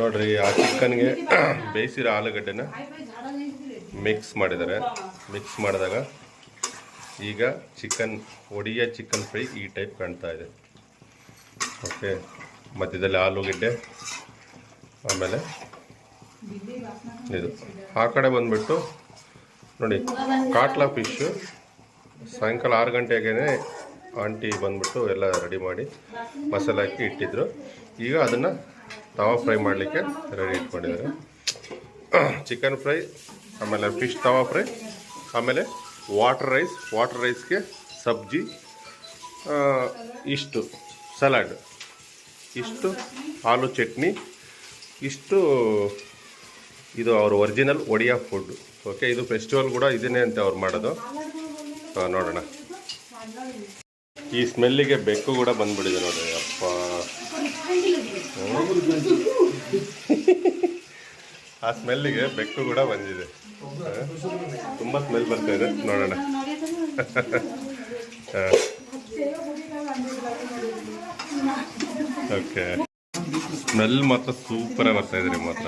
ನೋಡ್ರಿ, ಆ ಚಿಕನ್ಗೆ ಬೇಯಿಸಿರೋ ಆಲೂಗಡ್ಡೆನ ಮಿಕ್ಸ್ ಮಾಡಿದ್ದಾರೆ. ಮಿಕ್ಸ್ ಮಾಡಿದಾಗ ಈಗ ಚಿಕನ್ ಒಡಿಯ ಚಿಕನ್ ಫ್ರೈ ಈ ಟೈಪ್ ಕಾಣ್ತಾ ಇದೆ. ಓಕೆ ಮಧ್ಯದಲ್ಲಿ ಆಲೂಗಡ್ಡೆ, ಆಮೇಲೆ ಇದು. ಆ ಕಡೆ ಬಂದ್ಬಿಟ್ಟು ನೋಡಿ ಕಾಟ್ಲಾ ಫಿಶ್ಶು ಸಾಯಂಕಾಲ ಆರು ಗಂಟೆಗೇ ಆಂಟಿ ಬಂದ್ಬಿಟ್ಟು ಎಲ್ಲ ರೆಡಿ ಮಾಡಿ ಮಸಾಲೆ ಹಾಕಿ ಇಟ್ಟಿದ್ರು. ಈಗ ಅದನ್ನು ತವಾ ಫ್ರೈ ಮಾಡಲಿಕ್ಕೆ ರೆಡಿ ಇಟ್ಕೊಂಡಿದ್ದಾರೆ. ಚಿಕನ್ ಫ್ರೈ ಆಮೇಲೆ ಫಿಶ್ ತವಾ ಫ್ರೈ ಆಮೇಲೆ ವಾಟರ್ ರೈಸ್ ವಾಟರ್ ರೈಸ್ಗೆ ಸಬ್ಜಿ ಇಷ್ಟು ಸಲಾಡ್ ಇಷ್ಟು ಆಲೂ ಚಟ್ನಿ, ಇಷ್ಟು ಇದು ಅವರು ಒರಿಜಿನಲ್ ಒಡಿಯಾ ಫುಡ್ ಓಕೆ ಇದು ಫೆಸ್ಟಿವಲ್ ಕೂಡ ಇದನ್ನೇ ಅಂತ ಅವ್ರು ಮಾಡೋದು. ನೋಡೋಣ. ಈ ಸ್ಮೆಲ್ಲಿಗೆ ಬೆಕ್ಕು ಕೂಡ ಬಂದ್ಬಿಟ್ಟಿದೆ ನೋಡಿ, ಅಪ್ಪ. ಆ ಸ್ಮೆಲ್ಲಿಗೆ ಬೆಕ್ಕು ಕೂಡ ಬಂದಿದೆ. ತುಂಬ ಸ್ಮೆಲ್ ಬರ್ತಾ ಇದೆ. ನೋಡೋಣ. ಓಕೆ. ಸ್ಮೆಲ್ ಮಾತ್ರ ಸೂಪರಾಗಿ ಬರ್ತಾ ಇದೆ ಮಾತ್ರ.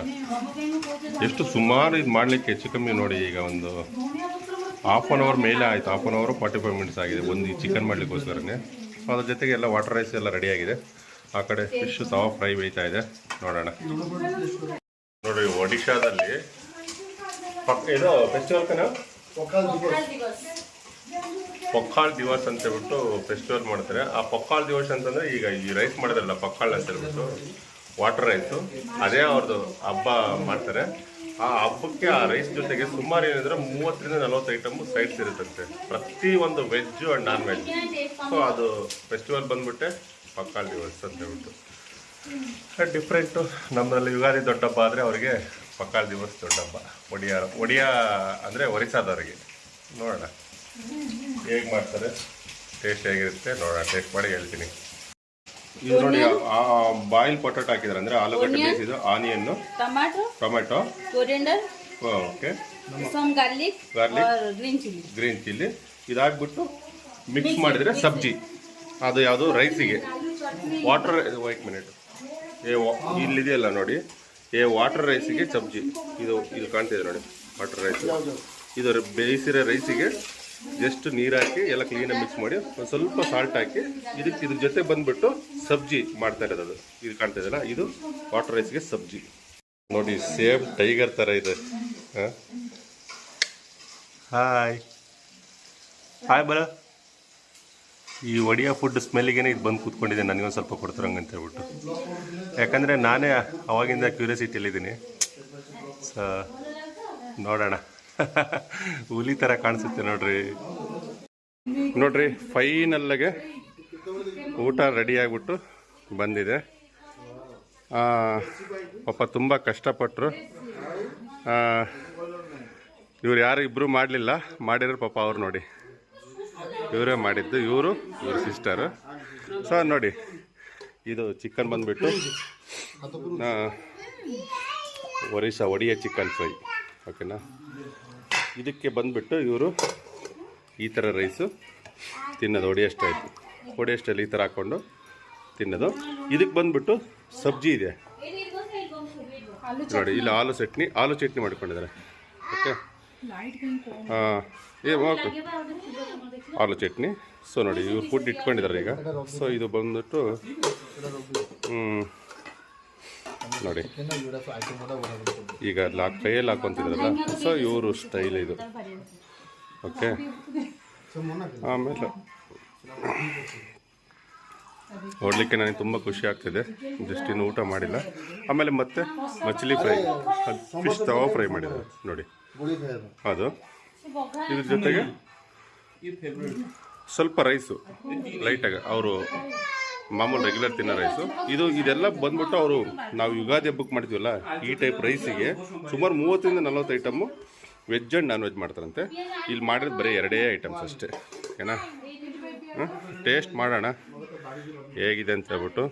ಎಷ್ಟು ಸುಮಾರು ಇದು ಮಾಡಲಿಕ್ಕೆ ಹೆಚ್ಚು ಕಮ್ಮಿ ನೋಡಿ ಈಗ ಒಂದು ಹಾಫ್ ಆನ್ ಅವರ್ ಮೇಲೆ ಆಯಿತು. Half an hour forty five minutes ಆಗಿದೆ. ಒಂದು ಈ ಚಿಕನ್ ಮಾಡಲಿಕ್ಕೋಸ್ಕರನೇ. ಅದ್ರ ಜೊತೆಗೆ ಎಲ್ಲ ವಾಟರ್ ರೈಸ್ ಎಲ್ಲ ರೆಡಿಯಾಗಿದೆ ಆಗಿದೆ. ಆ ಕಡೆ ಫಿಶ್ ತವಾ ಫ್ರೈ ಬೇಯ್ತಾ ಇದೆ. ನೋಡೋಣ. ನೋಡಿ ಒಡಿಶಾದಲ್ಲಿ ಪಕ್ ಇದು ಫೆಸ್ಟಿವಲ್ ಕನ? ಪೊಕ್ಕಾಳ್ ದಿವಸ್. ಅಂತ ಹೇಳ್ಬಿಟ್ಟು ಫೆಸ್ಟಿವಲ್ ಮಾಡ್ತಾರೆ. ಆ ಪೊಕ್ಕಾಳ್ ದಿವಸ್ ಅಂತಂದ್ರೆ ಈಗ ಈ ರೈಸ್ ಮಾಡಿದ್ರಲ್ಲ ಪೊಕ್ಕಾಳ್ ಅಂತ ಹೇಳ್ಬಿಟ್ಟು ವಾಟರ್ ರೈಸು ಅದೇ ಅವ್ರದ್ದು ಹಬ್ಬ ಮಾಡ್ತಾರೆ. ಆ ಹಬ್ಬಕ್ಕೆ ಆ ರೈಸ್ ಜೊತೆಗೆ ಸುಮಾರು ಏನಿದ್ರೆ ಮೂವತ್ತರಿಂದ ನಲವತ್ತು ಐಟಮ್ ಸೈಡ್ಸ್ ಇರುತ್ತಂತೆ. ಪ್ರತಿ ಒಂದು veg and non veg so ಅದು ಫೆಸ್ಟಿವಲ್ ಬಂದ್ಬಿಟ್ಟೆ ಪಕ್ಕಾಳ ದಿವಸ್ ಅಂತ ಹೇಳ್ಬಿಟ್ಟು. ಡಿಫ್ರೆಂಟು ನಮ್ಮಲ್ಲಿ ಯುಗಾದಿ ದೊಡ್ಡ ಹಬ್ಬ ಆದರೆ ಅವರಿಗೆ ಪಕ್ಕಾಳ ದಿವಸ ದೊಡ್ಡ ಹಬ್ಬ. ಒಡಿಯಾ ಒಡಿಯಾ ಅಂದರೆ ಒರಿಸಾದವರಿಗೆ ನೋಡೋಣ. ಹೇಗೆ ಮಾಡ್ತಾರೆ? ಟೇಸ್ಟ್ ಹೇಗಿರುತ್ತೆ? ನೋಡೋಣ. ಟೇಸ್ಟ್ ಮಾಡಿ ಹೇಳ್ತೀನಿ. ಇದು ನೋಡಿ ಬಾಯಿಲ್ ಪೊಟಾಟೋ ಹಾಕಿದ್ರೆ. ಅಂದ್ರೆ ಆಲೂಗಡ್ಡೆ ಬೇಯಿಸಿದ್ರು onion tomato. Tomato. Okay. Garlic garlic green chilli green chilli mix ಮಾಡಿದ್ರೆ ಸಬ್ಜಿ. ಅದು ಯಾವುದು? ರೈಸಿಗೆ ವಾಟರ್ ವೈಟ್ ಮಿನಿಟ್ ಏ ಇಲ್ಲಿದೆಯಲ್ಲ ನೋಡಿ. ಏ ವಾಟರ್ ರೈಸಿಗೆ ಸಬ್ಜಿ. ಇದು ಇದು ಕಾಣ್ತಿದೆ ನೋಡಿ. ವಾಟರ್ ರೈಸ್ ಇದು ಬೇಯಿಸಿರೋ ರೈಸಿಗೆ ಜಸ್ಟ್ ನೀರು ಹಾಕಿ ಎಲ್ಲ ಕ್ಲೀನಾಗಿ ಮಿಕ್ಸ್ ಮಾಡಿ ಒಂದು ಸ್ವಲ್ಪ ಸಾಲ್ಟ್ ಹಾಕಿ ಇದಕ್ಕೆ ಇದ್ರ ಜೊತೆ ಬಂದುಬಿಟ್ಟು ಸಬ್ಜಿ ಮಾಡ್ತಾ ಇರೋದು. ಅದು ಇದು ಕಾಣ್ತಾ ಇದೆಯಲ್ಲ? ಇದು ವಾಟರ್ ರೈಸ್ಗೆ ಸಬ್ಜಿ. ನೋಡಿ, ಸೇಮ್ ಟೈಗರ್ ಥರ ಇದೆ. ಹಾಯ್ ಹಾಯ್ ಬರ ಈ ಒಡಿಯಾ ಫುಡ್ ಸ್ಮೆಲ್ಲಿಗೇನೆ ಇದು ಬಂದು ಕೂತ್ಕೊಂಡಿದೆ ನನಗೊಂದು ಸ್ವಲ್ಪ ಕೊಡ್ತಾರಂಗೆ ಅಂತ ಹೇಳ್ಬಿಟ್ಟು. ಯಾಕಂದರೆ ನಾನೇ ಅವಾಗಿಂದ ಕ್ಯೂರಿಯಾಸಿಟಿಯಲ್ಲಿದ್ದೀನಿ ಸ ನೋಡೋಣ. ಹುಲಿ ಥರ ಕಾಣಿಸುತ್ತೆ ನೋಡ್ರಿ. ನೋಡ್ರಿ ಆಗಿ ಊಟ ರೆಡಿ ಆಗಿಬಿಟ್ಟು ಬಂದಿದೆ. ಪಾಪ ತುಂಬ ಕಷ್ಟಪಟ್ಟರು ಇವ್ರು ಯಾರು ಇಬ್ಬರು ಮಾಡಲಿಲ್ಲ. ಮಾಡಿದ್ರು ಪಾಪ ಅವ್ರು ನೋಡಿ. ಇವರೇ ಮಾಡಿದ್ದು, ಇವರು, ಇವ್ರ ಸಿಸ್ಟರು ಸೊ ನೋಡಿ, ಇದು ಚಿಕನ್ ಬಂದುಬಿಟ್ಟು ಒರಿಸ್ಸಾ ಒಡಿಯ ಚಿಕನ್ ಫ್ರೈ ಓಕೆನಾ ಇದಕ್ಕೆ ಬಂದುಬಿಟ್ಟು ಇವರು ಈ ಥರ ರೈಸು ತಿನ್ನೋದು ಒಡಿಯ ಸ್ಟೈಲ್ ಒಡಿಯ ಈ ಥರ ಹಾಕ್ಕೊಂಡು ತಿನ್ನೋದು. ಇದಕ್ಕೆ ಬಂದುಬಿಟ್ಟು ಸಬ್ಜಿ ಇದೆ. ನೋಡಿ ಇಲ್ಲಿ ಆಲೂ ಚಟ್ನಿ ಆಲೂ ಚಟ್ನಿ ಮಾಡ್ಕೊಂಡಿದ್ದಾರೆ. ಓಕೆ? ಹಾಂ ಏ ಓಕೆ ಆಲೂ ಚಟ್ನಿ. ಸೊ ನೋಡಿ ಇವ್ರು ಫುಡ್ ಇಟ್ಕೊಂಡಿದ್ದಾರೆ ಈಗ. ಸೊ ಇದು ಬಂದ್ಬಿಟ್ಟು ಹ್ಮ್, ನೋಡಿ. ಈಗ ಲಾಕ್ ಕೈಯಲ್ಲಿ ಹಾಕೊಂತಿದ್ರಲ್ಲ? ಸೊ ಇವರು ಸ್ಟೈಲ್ ಇದು. ಓಕೆ ಆಮೇಲೆ ನೋಡಲಿಕ್ಕೆ ನನಗೆ ತುಂಬ ಖುಷಿ ಆಗ್ತಿದೆ. ಜಸ್ಟ್ ಇನ್ನು ಊಟ ಮಾಡಿಲ್ಲ. ಆಮೇಲೆ ಮತ್ತೆ machli fry fish tawa fry ಮಾಡಿದ್ದಾರೆ. ನೋಡಿ. ಅದು. ಇದ್ರ ಜೊತೆಗೆ ಸ್ವಲ್ಪ ರೈಸು ಲೈಟಾಗಿ ಅವರು ಮಾಮೂಲು ರೆಗ್ಯುಲರ್ ತಿನ್ನೋ ರೈಸು ಇದು ಇದೆಲ್ಲ ಬಂದ್ಬಿಟ್ಟು ಅವರು ನಾವು ಯುಗಾದಿ ಹಬ್ಬಕ್ಕೆ ಮಾಡ್ತೀವಲ್ಲ, ಈ ಟೈಪ್ ರೈಸಿಗೆ ಸುಮಾರು ಮೂವತ್ತರಿಂದ ನಲವತ್ತು item veg and non veg ಮಾಡ್ತಾರಂತೆ. ಇಲ್ಲಿ ಮಾಡಿರೋದು ಬರೀ ಎರಡೇ ಐಟಮ್ಸ್ ಅಷ್ಟೇ. ಓಕೆನಾ ಟೇಸ್ಟ್ ಮಾಡೋಣ. ಹೇಗಿದೆ ಅಂತ ಹೇಳ್ಬಿಟ್ಟು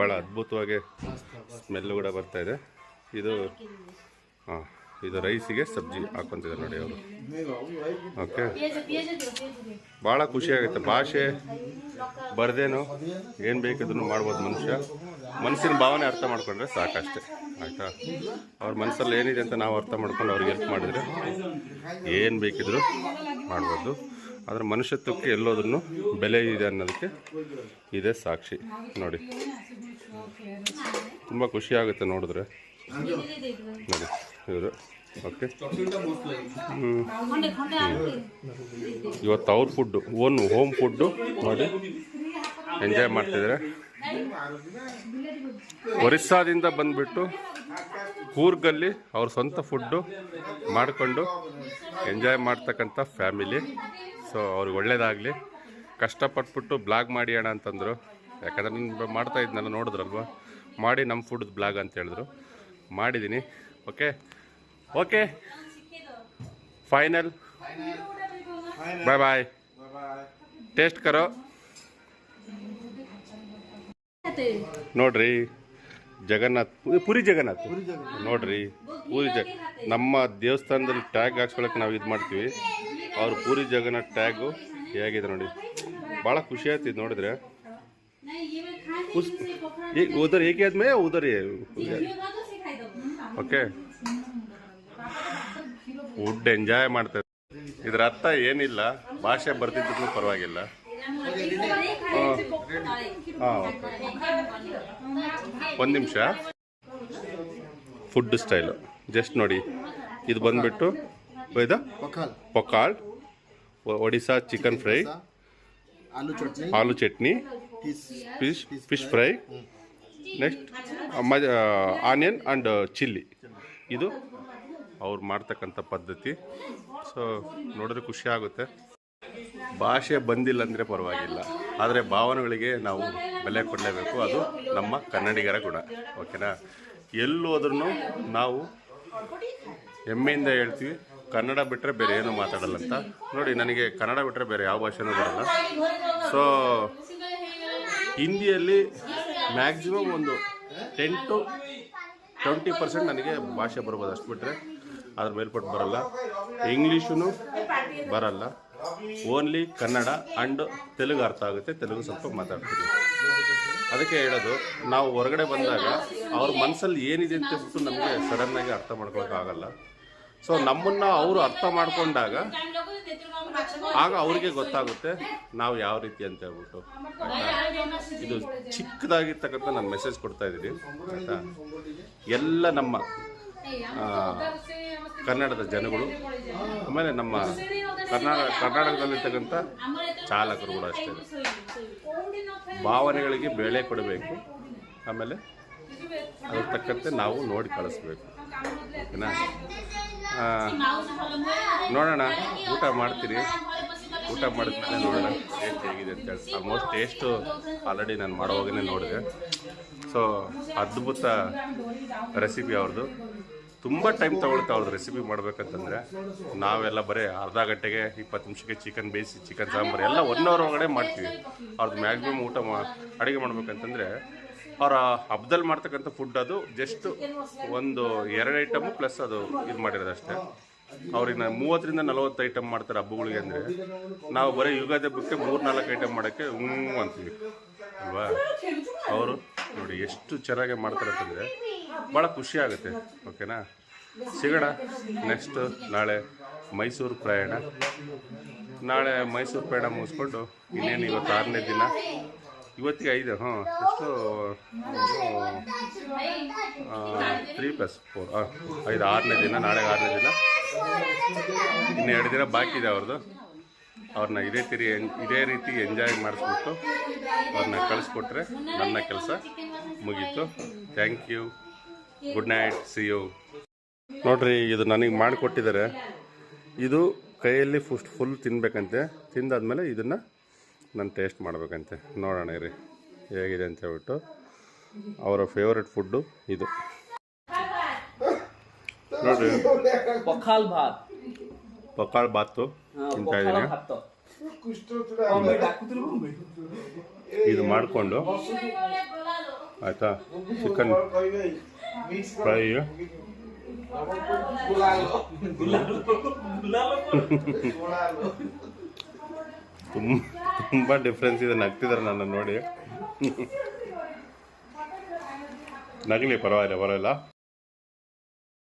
ಭಾಳ ಅದ್ಭುತವಾಗಿ ಸ್ಮೆಲ್ಲು ಕೂಡ ಬರ್ತಾ ಇದೆ. ಇದು, ಹಾಂ. ಇದು ರೈಸಿಗೆ ಸಬ್ಜಿ ಹಾಕೊಂತಿದ್ದಾರೆ ನೋಡಿ ಅವರು. ಓಕೆ. ಭಾಳ ಖುಷಿಯಾಗುತ್ತೆ ಭಾಷೆ ಬರದೇನೋ ಏನು ಬೇಕಿದ್ರು ಮಾಡ್ಬೋದು ಮನುಷ್ಯ. ಮನಸ್ಸಿನ ಭಾವನೆ ಅರ್ಥ ಮಾಡ್ಕೊಂಡ್ರೆ ಸಾಕಷ್ಟೆ ಆಯಿತಾ? ಅವ್ರ ಮನಸ್ಸಲ್ಲಿ ಏನಿದೆ ಅಂತ ನಾವು ಅರ್ಥ ಮಾಡ್ಕೊಂಡು ಅವ್ರಿಗೆ ಹೆಲ್ಪ್ ಮಾಡಿದರೆ ಏನು ಬೇಕಿದ್ರು ಮಾಡ್ಬೋದು. ಆದರೆ ಮನುಷ್ಯತ್ವಕ್ಕೆ ಎಲ್ಲೋದನ್ನು ಬೆಲೆ ಇದೆ ಅನ್ನೋದಕ್ಕೆ ಇದೇ ಸಾಕ್ಷಿ ನೋಡಿ. ತುಂಬ ಖುಷಿಯಾಗುತ್ತೆ ನೋಡಿದ್ರೆ. ನೋಡಿ. ಇವರು. ಓಕೆ ಇವತ್ತು ಅವ್ರ ಫುಡ್ಡು ಓನ್ ಹೋಮ್ ಫುಡ್ಡು ಮಾಡಿ ಎಂಜಾಯ್ ಮಾಡ್ತಿದ್ದಾರೆ ಒರಿಸ್ಸಾದಿಂದ ಬಂದುಬಿಟ್ಟು ಕೂರ್ಗಲ್ಲಿ ಅವ್ರ ಸ್ವಂತ ಫುಡ್ಡು ಮಾಡಿಕೊಂಡು ಎಂಜಾಯ್ ಮಾಡ್ತಕ್ಕಂಥ ಫ್ಯಾಮಿಲಿ ಸೊ ಅವ್ರಿಗೆ ಒಳ್ಳೇದಾಗಲಿ. ಕಷ್ಟಪಟ್ಬಿಟ್ಟು ಬ್ಲಾಗ್ ಮಾಡಿ ಅಣ್ಣ ಅಂತಂದರು. ಯಾಕಂದ್ರೆ ನಾನು ಮಾಡ್ತಾ ಇದ್ನಲ್ಲ ನೋಡಿದ್ರಲ್ವ? ಮಾಡಿ ನಮ್ಮ ಫುಡ್ದು ಬ್ಲಾಗ್ ಅಂತ ಹೇಳಿದ್ರು. ಮಾಡಿದ್ದೀನಿ okay okay final bye bye taste ಕರೋ ನೋಡ್ರಿ ಜಗನ್ನಾಥ್ ಪುರಿ ಜಗನ್ನಾಥ್. ನೋಡ್ರಿ ಪೂರಿ ಜಗ ನಮ್ಮ ದೇವಸ್ಥಾನದಲ್ಲಿ ಟ್ಯಾಗ್ ಹಾಕ್ಸ್ಕೊಳಕ್ಕೆ ನಾವು ಇದು ಮಾಡ್ತೀವಿ. ಅವ್ರ ಪೂರಿ ಜಗನ್ನಾಥ್ ಟ್ಯಾಗು ಹೇಗಿದೆ ನೋಡಿ. ಭಾಳ ಖುಷಿ ಆಯ್ತು ಇದು ನೋಡಿದ್ರೆ ಉದರ್ ಹೇಗೆ ಆದ್ಮೇಲೆ ಉದರಿ ಓಕೆ ಫುಡ್ ಎಂಜಾಯ್ ಮಾಡ್ತಾರೆ ಇದ್ರ ಅರ್ಥ ಏನಿಲ್ಲ. ಭಾಷೆ ಬರ್ತಿದ್ರು ಪರವಾಗಿಲ್ಲ. ಹಾಂ. ಒಂದು ನಿಮಿಷ. ಫುಡ್ ಸ್ಟೈಲ್ ಜಸ್ಟ್ ನೋಡಿ. ಇದು ಬಂದ್ಬಿಟ್ಟು ಇದು? Pakhala Odisha chicken fry aloo chutney. Fish fish fry next onion and chilli ಇದು ಅವ್ರು ಮಾಡ್ತಕ್ಕಂಥ ಪದ್ಧತಿ. ಸೊ ನೋಡಿದ್ರೆ ಖುಷಿ ಆಗುತ್ತೆ. ಭಾಷೆ ಬಂದಿಲ್ಲ ಅಂದರೆ ಪರವಾಗಿಲ್ಲ. ಆದರೆ ಭಾವನೆಗಳಿಗೆ ನಾವು ಬೆಲೆ ಕೊಡಲೇಬೇಕು. ಅದು ನಮ್ಮ ಕನ್ನಡಿಗರ ಗುಣ. ಓಕೆನಾ? ಎಲ್ಲೋದ್ರೂ ನಾವು ಹೆಮ್ಮೆಯಿಂದ ಹೇಳ್ತೀವಿ. ಕನ್ನಡ ಬಿಟ್ಟರೆ ಬೇರೆ ಏನು ಮಾತಾಡಲ್ಲ ಅಂತ. ನೋಡಿ, ನನಗೆ ಕನ್ನಡ ಬಿಟ್ಟರೆ ಬೇರೆ ಯಾವ ಭಾಷೆನೂ ಬರಲ್ಲ ಸೊ ಹಿಂದಿಯಲ್ಲಿ ಮ್ಯಾಕ್ಸಿಮಮ್ ಒಂದು ಟೆನ್ ಟು ಟ್ವೆಂಟಿ ಪರ್ಸೆಂಟ್ ನನಗೆ ಭಾಷೆ ಬರ್ಬೋದು ಅಷ್ಟು ಬಿಟ್ಟರೆ ಅದ್ರ ಮೇಲ್ಪಟ್ಟು ಬರಲ್ಲ. ಇಂಗ್ಲೀಷೂ ಬರಲ್ಲ. ಓನ್ಲಿ ಕನ್ನಡ ಆ್ಯಂಡ್ ತೆಲುಗು ಅರ್ಥ ಆಗುತ್ತೆ. ತೆಲುಗು ಸ್ವಲ್ಪ ಮಾತಾಡ್ತೀವಿ ಅದಕ್ಕೆ ಹೇಳೋದು, ನಾವು ಹೊರಗಡೆ ಬಂದಾಗ ಅವ್ರ ಮನಸ್ಸಲ್ಲಿ ಏನಿದೆ ಅಂತ ಬಿಟ್ಟು ನಮಗೆ ಸಡನ್ನಾಗಿ ಅರ್ಥ ಮಾಡ್ಕೊಳಕ್ಕಾಗಲ್ಲ ಸೊ ನಮ್ಮನ್ನು ಅವರು ಅರ್ಥ ಮಾಡ್ಕೊಂಡಾಗ ಆಗ ಅವ್ರಿಗೆ ಗೊತ್ತಾಗುತ್ತೆ ನಾವು ಯಾವ ರೀತಿ ಅಂತ ಹೇಳ್ಬಿಟ್ಟು. ಇದು ಚಿಕ್ಕದಾಗಿರ್ತಕ್ಕಂಥ ನಾನು ಮೆಸೇಜ್ ಕೊಡ್ತಾ ಇದ್ದೀನಿ. ಆಯ್ತಾ? ಎಲ್ಲ ನಮ್ಮ ಕನ್ನಡದ ಜನಗಳು, ಆಮೇಲೆ ನಮ್ಮ ಕರ್ನಾಟಕ ಕರ್ನಾಟಕದಲ್ಲಿರ್ತಕ್ಕಂಥ ಚಾಲಕರು ಕೂಡ ಅಷ್ಟೇ. ಭಾವನೆಗಳಿಗೆ ಬೆಳೆ ಕೊಡಬೇಕು. ಆಮೇಲೆ ಅದ್ರ ತಕ್ಕಂತೆ ನಾವು ನೋಡಿ ಕಳಿಸ್ಬೇಕು. ಓಕೆನಾ? ನೋಡೋಣ. ಊಟ ಮಾಡ್ತೀನಿ ಊಟ ಮಾಡಿದ್ಮೇಲೆ ನೋಡೋಣ. ಟೇಸ್ಟ್ ಹೇಗಿದೆ ಅಂತ ಹೇಳಿ ಆಲ್ಮೋಸ್ಟ್ ಟೇಸ್ಟು ಆಲ್ರೆಡಿ ನಾನು ಮಾಡೋವಾಗೇ ನೋಡಿದೆ. ಸೊ ಅದ್ಭುತ ರೆಸಿಪಿ ಅವ್ರದ್ದು. ತುಂಬ ಟೈಮ್ ತಗೊಳುತ್ತೆ ಅವ್ರದ್ದು ರೆಸಿಪಿ ಮಾಡ್ಬೇಕಂತಂದರೆ ನಾವೆಲ್ಲ ಬರೀ ಅರ್ಧ ಗಂಟೆಗೆ ಇಪ್ಪತ್ತು ನಿಮಿಷಕ್ಕೆ ಚಿಕನ್ ಬೇಯಿಸಿ ಚಿಕನ್ ಸಾಂಬಾರು ಎಲ್ಲ ಒನ್ ಅವರ್ ಒಳಗಡೆ ಮಾಡ್ತೀವಿ. ಅವ್ರದ್ದು ಮ್ಯಾಕ್ಸಿಮಮ್ ಊಟ ಮಾ ಅಡುಗೆ ಮಾಡ್ಬೇಕಂತಂದರೆ ಅವರ ಹಬ್ಬದಲ್ಲಿ ಮಾಡ್ತಕ್ಕಂಥ ಫುಡ್ ಅದು ಜಸ್ಟ್ ಒಂದು ಎರಡು ಐಟಮ್ ಪ್ಲಸ್ ಅದು ಇದು ಮಾಡಿರೋದು ಅಷ್ಟೇ ಅವ್ರಿಗೆ ಮೂವತ್ತರಿಂದ ನಲವತ್ತು ಐಟಮ್ ಮಾಡ್ತಾರೆ ಹಬ್ಬಗಳಿಗೆ ಅಂದರೆ. ನಾವು ಬರೀ ಯುಗಾದಿ ಹಬ್ಬಕ್ಕೆ ಮೂರು ನಾಲ್ಕು ಐಟಮ್ ಮಾಡೋಕ್ಕೆ ಹ್ಞೂ ಅಂತೀವಿ. ಅಲ್ವಾ? ಅವರು ನೋಡಿ ಎಷ್ಟು ಚೆನ್ನಾಗೆ ಮಾಡ್ತಾರೆ ಅಂತಂದರೆ ಭಾಳ ಖುಷಿ ಆಗುತ್ತೆ, ಓಕೆನಾ? ಸಿಗೋಣ ನೆಕ್ಸ್ಟ್ ನಾಳೆ ಮೈಸೂರು ಪ್ರಯಾಣ. ನಾಳೆ ಮೈಸೂರು ಪ್ರಯಾಣ ಮುಗಿಸ್ಕೊಂಡು ಇನ್ನೇನು ಇವತ್ತು ಆರನೇ ದಿನ? ಇವತ್ತಿಗೆ ಐದು ಹಾಂ ಎಷ್ಟು? ತ್ರೀ ಪ್ಲಸ್ ಫೋರ್ ಐದು, ಆರನೇ ದಿನ, ನಾಳೆ ಆರನೇ ದಿನ. ಇನ್ನು ಎರಡು ದಿನ ಬಾಕಿ ಇದೆ ಅವ್ರದ್ದು. ಅವ್ರನ್ನ ಇದೇ ತಿರಿ, ಇದೇ ರೀತಿ ಎಂಜಾಯ್ ಮಾಡಿಸ್ಬಿಟ್ಟು ಅವ್ರನ್ನ ಕಳಿಸ್ಕೊಟ್ರೆ ನನ್ನ ಕೆಲಸ ಮುಗೀತು. Thank you good night see you ನೋಡ್ರಿ ಇದು ನನಗೆ ಮಾಡಿಕೊಟ್ಟಿದ್ದಾರೆ. ಇದು ಕೈಯಲ್ಲಿ ಫಸ್ಟ್ ಫುಲ್ ತಿನ್ನಬೇಕಂತೆ ತಿಂದಾದ್ಮೇಲೆ ಇದನ್ನು ನಾನು ಟೇಸ್ಟ್ ಮಾಡಬೇಕಂತೆ. ನೋಡೋಣ ರೀ ಹೇಗಿದೆ ಅಂತ ಹೇಳ್ಬಿಟ್ಟು. ಅವರ ಫೇವ್ರೆಟ್ ಫುಡ್ಡು ಇದು. ನೋಡ್ರಿ. ಪಖಾಲ್ ಭಾತ್. ಪಖಾಲ್ ಭಾತು ತಿಂತಾ ಇದ್ದೀನಿ ಇದು ಮಾಡಿಕೊಂಡು ಆಯಿತಾ? ಚಿಕನ್. ಫ್ರೈ ತುಂಬ ತುಂಬ ಡಿಫ್ರೆನ್ಸ್ ಇದೆ ನಗ್ತಿದ್ದಾರೆ ನನ್ನ ನೋಡಿ. ನಗಲಿ ಪರವಾಗಿಲ್ಲ ಪರವಾಗಿಲ್ಲ